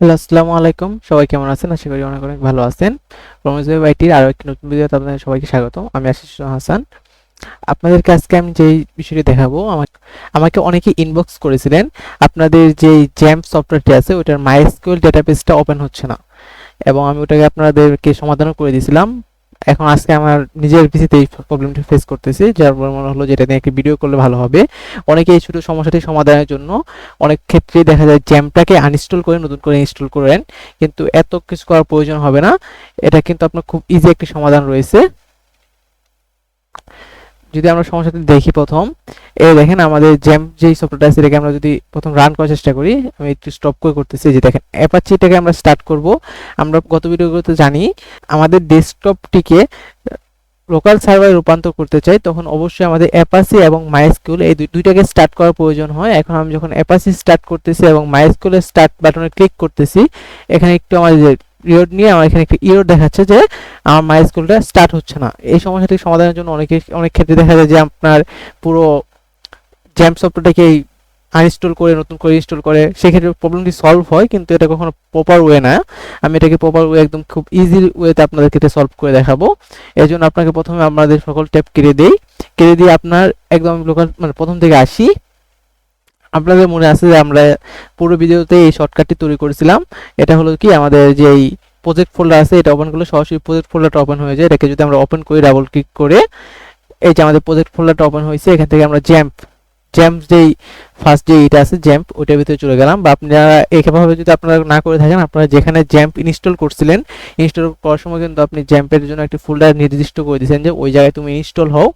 Hello, আসসালামু আলাইকুম। সবাই কেমন আছেন? আশা করি অনেক অনেক ভালো আছেন। রমেশ ভাই বাইটির আরও একটি নতুন ভিডিওতে আপনাদের সবাইকে স্বাগত আমি আশিস হাসান। আপনাদেরকে আজকে আমি যেই বিষয়টি দেখাবো আমার আমাকে অনেকে ইনবক্স করেছিলেন, আপনাদের যে জ্যাম সফটওয়্যারটি আছে ওটার মাইস্কুয়েল ডেটাবেসটা ওপেন হচ্ছে না। এবং আমি ওটাকে আপনাদেরকে সমাধানও করে দিয়েছিলাম। এখন আজকে আমার নিজের পিসিতে এই প্রবলেমটি ফেস করতেছি, যার পর মনে হলো যেটা নিয়ে একটি ভিডিও করলে ভালো হবে। অনেকে এই ছোটো সমস্যাটি সমাধানের জন্য অনেক ক্ষেত্রে দেখা যায় জ্যামটাকে আনইনস্টল করে, নতুন করে ইনস্টল করেন কিন্তু এত কিছু করার প্রয়োজন হবে না। এটা কিন্তু আপনার খুব ইজি একটি সমাধান রয়েছে। যদি আমরা সমস্যাটি দেখি প্রথম এই দেখেন আমাদের জ্যাম যেই সফটওয়্যারটা আছে, এটাকে আমরা যদি প্রথম রান করার চেষ্টা করি, আমি একটু স্টপ করে করতেছি। যে দেখেন অ্যাপাচিটাকে আমরা স্টার্ট করব। আমরা গত ভিডিওগুলোতে জানি, আমাদের ডেস্কটপটিকে লোকাল সার্ভারে রূপান্তর করতে চাই, তখন অবশ্যই আমাদের অ্যাপাসি এবং মাইস্কিউল এই দুই- দুইটাকে স্টার্ট করার প্রয়োজন হয়। এখন আমি যখন অ্যাপাসি স্টার্ট করতেছি এবং মাইস্কিউলের স্টার্ট বাটনে ক্লিক করতেছি, এখানে একটু আমাদের ইরোড নিয়ে আমার এখানে একটু ইরোড দেখাচ্ছে যে, আমার মাইস্কিউলটা স্টার্ট হচ্ছে না। এই সমস্যাটি সমাধানের জন্য অনেকে, অনেক ক্ষেত্রে দেখা যায় যে আপনার পুরো জ্যাম সফটওয়্যারটাকে আনইনস্টল করে, নতুন করে ইনস্টল করে, সেক্ষেত্রে প্রবলেমটি সলভ হয়, কিন্তু এটা কখনো প্রপার ওয়ে না। আমি এটাকে প্রপার ওয়ে একদম খুব ইজি ওয়েতে আপনাদেরকে এটা সলভ করে দেখাবো। এই জন্য আপনাকে প্রথমে আমাদের সকল ট্যাপ কেড়ে দেই। কেড়ে দিয়ে আপনার একদম লোকাল মানে প্রথম থেকে আসি। আপনাদের মনে আছে যে আমরা পুরো ভিডিওতে এই শর্টকাটটি তৈরি করেছিলাম। এটা হলো কি আমাদের যে এই প্রজেক্ট ফোল্ডার আছে, এটা ওপেন করলে সরাসরি প্রজেক্ট ফোল্ডারটা ওপেন হয়ে যায়। এটাকে যদি আমরা ওপেন করি ডাবল ক্লিক করে, এই যে আমাদের প্রজেক্ট ফোল্ডারটা ওপেন হয়েছে, এখান থেকে আমরা জ্যাম্প জ্যাম্প যেই ফার্স্ট যে এটা আছে জ্যাম্প ওইটার ভিতরে চলে গেলাম। বা আপনারা এইভাবে যদি আপনারা না করে থাকেন, আপনারা যেখানে জ্যাম্প ইনস্টল করছিলেন ইনস্টল করার সময় কিন্তু আপনি জ্যাম্পের জন্য একটি ফোল্ডার নির্দিষ্ট করে দিয়েছেন যে, ওই জায়গায় তুমি ইনস্টল হও,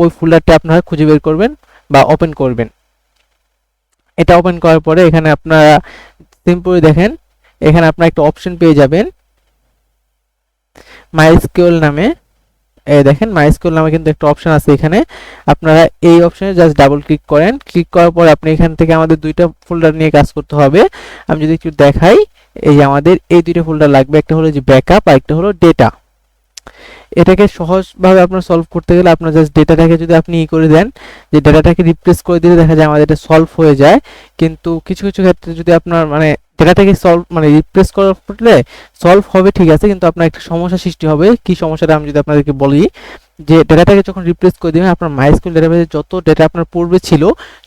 ওই ফোল্ডারটা আপনারা খুঁজে বের করবেন বা ওপেন করবেন। এটা ওপেন করার পরে এখানে আপনারা সিম্পলি দেখেন, এখানে আপনারা একটা অপশন পেয়ে যাবেন মাইস্কিউল নামে। এই দেখেন মাইস্কুল নামে কিন্তু একটা অপশন আছে এখানে। আপনারা এই অপশনে জাস্ট ডাবল ক্লিক করেন। ক্লিক করার পর আপনি এখান থেকে আমাদের দুইটা ফোল্ডার নিয়ে কাজ করতে হবে। আমি যদি একটু দেখাই, এই যে আমাদের এই দুইটা ফোল্ডার লাগবে। একটা হলো যে ব্যাকআপ আর একটা হলো ডেটা এটাকে সহজভাবে আপনার সলভ করতে গেলে আপনার জাস্ট ডেটাটাকে যদি আপনি ই করে দেন, যে ডেটাটাকে রিপ্লেস করে দিলে দেখা যায় আমাদের এটা সলভ হয়ে যায়। কিন্তু কিছু কিছু ক্ষেত্রে যদি আপনার মানে ডেটাটাকে সলভ মানে রিপ্লেস করলে সলভ হবে, ঠিক আছে, কিন্তু আপনার একটা সমস্যা সৃষ্টি হবে। কি সমস্যাটা আমি যদি আপনাদেরকে বলি, যে ডেটাটাকে যখন রিপ্লেস করে দিবেন, আপনার মাইস্কুল ডেটাবেসে যত ডেটা আপনার পূর্বে ছিল,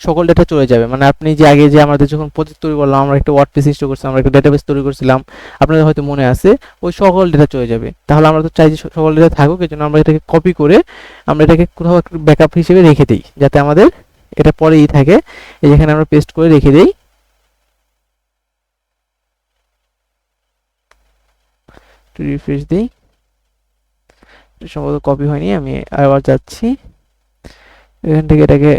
সকল ডেটা চলে যাবে। মানে আপনি যে আগে যে আমাদের যখন প্রজেক্ট তৈরি করলাম, আমরা একটা ওয়ার্ড পেজ ইনস্টল করছিলাম, আমরা একটা ডেটাবেস তৈরি করছিলাম, আপনাদের হয়তো মনে আছে, ওই সকল ডেটা চলে যাবে। তাহলে আমরা তো চাই যে সকল ডেটা থাকুক, এই জন্য আমরা এটাকে কপি করে আমরা এটাকে কোথাও একটা ব্যাকআপ হিসেবে রেখে দিই, যাতে আমাদের এটা পরেই থাকে। এই যেখানে আমরা পেস্ট করে রেখে দিই একটু রিফ্রেশ দিই। সম্ভবত কপি হয়নি, আমি আবার যাচ্ছি। এখান থেকে এটাকে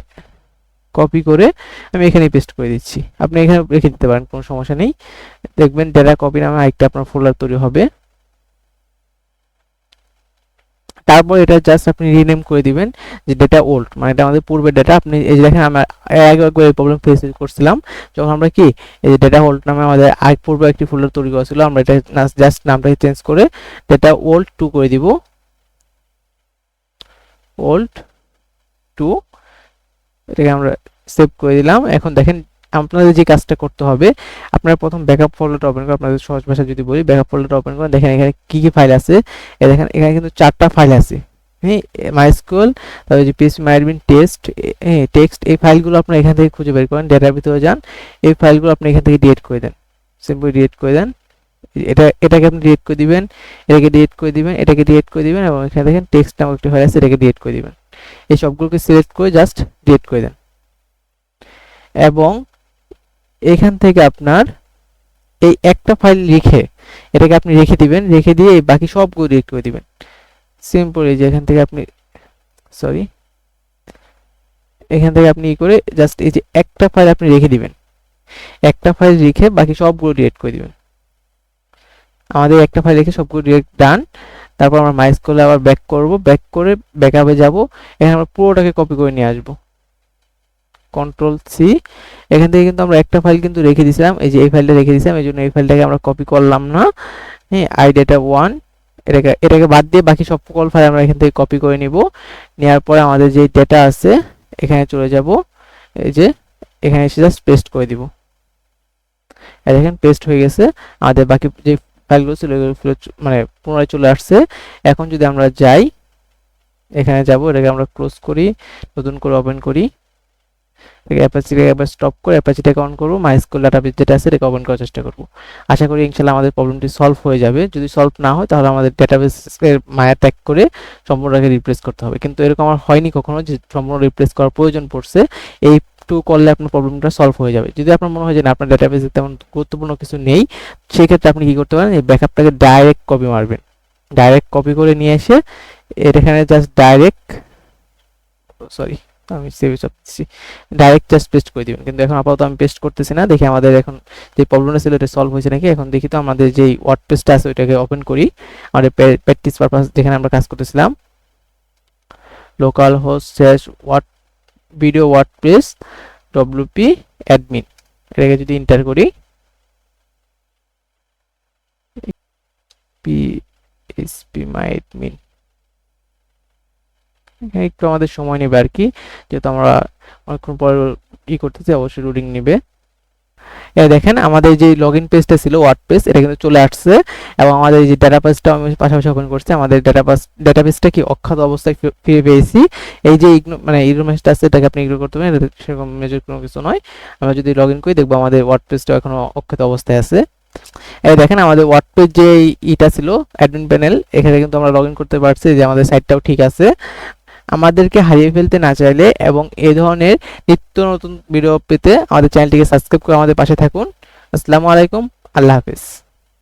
কপি করে আমি এখানে পেস্ট করে দিচ্ছি। আপনি এখানে রেখে দিতে পারেন, কোনো সমস্যা নেই। দেখবেন ডেটা কপি নামে আরেকটা আপনার ফোল্ডার তৈরি হবে। তারপর এটা জাস্ট আপনি রিনেম করে দিবেন যে ডেটা ওল্ড মানে এটা আমাদের পূর্বের ডেটা আপনি এই যে দেখেন, আমরা আগে একবার এই প্রবলেম ফেস করছিলাম। যখন আমরা কি, এই যে ডেটা ওল্ড নামে আমাদের আগ পূর্বে একটি ফোল্ডার তৈরি করা ছিল, আমরা এটা জাস্ট নামটাকে চেঞ্জ করে ডেটা ওল্ড টু করে দিব। ওল্ড টু এটাকে আমরা সেভ করে দিলাম। এখন দেখেন আপনাদের যে কাজটা করতে হবে। আপনারা প্রথম ব্যাকআপ ফোল্ডারটা ওপেন করে আপনাদের সহজ ভাষা যদি বলি ব্যাকআপ ফোল্ডারটা ওপেন করেন দেখেন এখানে কি কি ফাইল আছে। দেখেন, এখানে কিন্তু চারটা ফাইল আছে। হ্যাঁ মাইস্কুল তারপরে যে পিএসপি মাইডবিন টেস্ট হ্যাঁ টেক্সট এই ফাইলগুলো আপনারা এখান থেকে খুঁজে বের করেন ডেটার ভিতরে যান। এই ফাইলগুলো আপনি এখান থেকে ডিলিট করে দেন। সিম্পলি ডিলিট করে দেন। এটা, এটাকে আপনি ডিলিট করে দিবেন, এটাকে ডিলিট করে দিবেন, এটাকে ডিলিট করে দিবেন এবং এখানে দেখেন টেক্সট নামক একটি ফাইল আছে, এটাকে ডিলিট করে দিবেন। এই সবগুলোকে সিলেক্ট করে জাস্ট ডিলিট করে দেন। এবং এখান থেকে আপনার এই একটা ফাইল লিখে এটাকে আপনি রেখে দিবেন, রেখে দিয়ে এই বাকি সবগুলো ডিলিট করে দিবেন। সিম্পল এই যে এখান থেকে আপনি সরি এখান থেকে আপনি ই করে জাস্ট এই যে একটা ফাইল আপনি রেখে দিবেন। একটা ফাইল রেখে বাকি সবগুলো ডিলিট করে দিবেন। আমাদের একটা ফাইল রেখে সবগুলো ডিলিট ডান তারপর আমরা মাইস করলে আবার ব্যাক করব ব্যাক করে ব্যাকআপে যাব। এখানে আমরা পুরোটাকে কপি করে নিয়ে আসব। কন্ট্রোল সি এখান থেকে কিন্তু আমরা একটা ফাইল কিন্তু রেখে দিয়েছিলাম। এই যে এই ফাইলটা রেখে দিয়েছিলাম, এই জন্য এই ফাইলটাকে আমরা কপি করলাম না। হ্যাঁ আই ডেটা ওয়ান এটাকে এটাকে বাদ দিয়ে বাকি সব সকল ফাইল আমরা এখান থেকে কপি করে নিব। নেওয়ার পরে আমাদের যে ডেটা আছে, এখানে চলে যাব। এই যে, এখানে এসে জাস্ট পেস্ট করে দিব। দেখেন পেস্ট হয়ে গেছে। আমাদের বাকি যে ফাইলগুলো ছিল মানে পুনরায় চলে আসছে। এখন যদি আমরা যাই, এখানে যাব, এটাকে আমরা ক্লোজ করি, নতুন করে ওপেন করি। অ্যাপাচিটাকে একবার স্টপ করে অ্যাপাচিটাকে অন করব মাইস্কুল ডাটাবেস যেটা আছে এটাকে ওপেন করার চেষ্টা করব। আশা করি ইনশাল্লাহ আমাদের প্রবলেমটি সলভ হয়ে যাবে। যদি সলভ না হয়, তাহলে আমাদের ডেটাবেসের মায়া ট্যাগ করে সম্পূর্ণটাকে রিপ্লেস করতে হবে। কিন্তু এরকম আমার হয়নি কখনো যে সম্পূর্ণ রিপ্লেস করার প্রয়োজন পড়ছে। এই টু করলে আপনার প্রবলেমটা সলভ হয়ে যাবে। যদি আপনার মনে হয় যে না, আপনার ডেটাবেসে তেমন গুরুত্বপূর্ণ কিছু নেই, সেক্ষেত্রে আপনি কি করতে পারেন, এই ব্যাকআপটাকে ডাইরেক্ট কপি মারবেন। ডাইরেক্ট কপি করে নিয়ে এসে এখানে জাস্ট ডাইরেক্ট সরি আমি সেভে চাপছি ডাইরেক্ট জাস্ট পেস্ট করে দিবেন। কিন্তু এখন আপাতত আমি পেস্ট করতেছি না। দেখি আমাদের এখন যে প্রবলেমটা ছিল এটা সলভ হয়েছে নাকি? এখন দেখি তো আমাদের যে ওয়ার্ড পেজটা আছে ওইটাকে ওপেন করি। আমাদের প্র্যাকটিস পারপাস যেখানে আমরা কাজ করতেছিলাম। Local host slash word video word page WP admin এটাকে যদি এন্টার করি। পিএসপি মাই অ্যাডমিন একটু আমাদের সময় নেবে আর কি। যেহেতু আমরা অনেকক্ষণ পর ই করতেছি, অবশ্যই রুটিং নেবে। দেখেন, আমাদের যে লগ ইন পেজটা ছিল ওয়ার্ড পেজ এটা কিন্তু চলে আসছে। এবং আমাদের যে ডাটা পেজটা আমি পাশাপাশি ওপেন করছি, আমাদের ডাটা পেজ ডাটা পেজটা কি অক্ষত অবস্থায় ফিরে পেয়েছি? এই যে ইগনো মানে ইগনো মেসটা আছে, এটাকে আপনি ইগনোর করতে পারেন সেরকম মেজর কোনো কিছু নয়। আমরা যদি লগ ইন করি, দেখব আমাদের ওয়ার্ড পেজটা এখনও অক্ষত অবস্থায় আছে। এই দেখেন, আমাদের ওয়ার্ড পেজ যে ইটা ছিল অ্যাডমিন প্যানেল এখানে কিন্তু আমরা লগ ইন করতে পারছি যে আমাদের সাইটটাও ঠিক আছে। আমাদেরকে হারিয়ে ফেলতে না চাইলে এবং এ ধরনের নিত্য নতুন ভিডিও পেতে আমাদের চ্যানেলটিকে সাবস্ক্রাইব করে আমাদের পাশে থাকুন। আসসালামু আলাইকুম, আল্লাহ হাফিজ।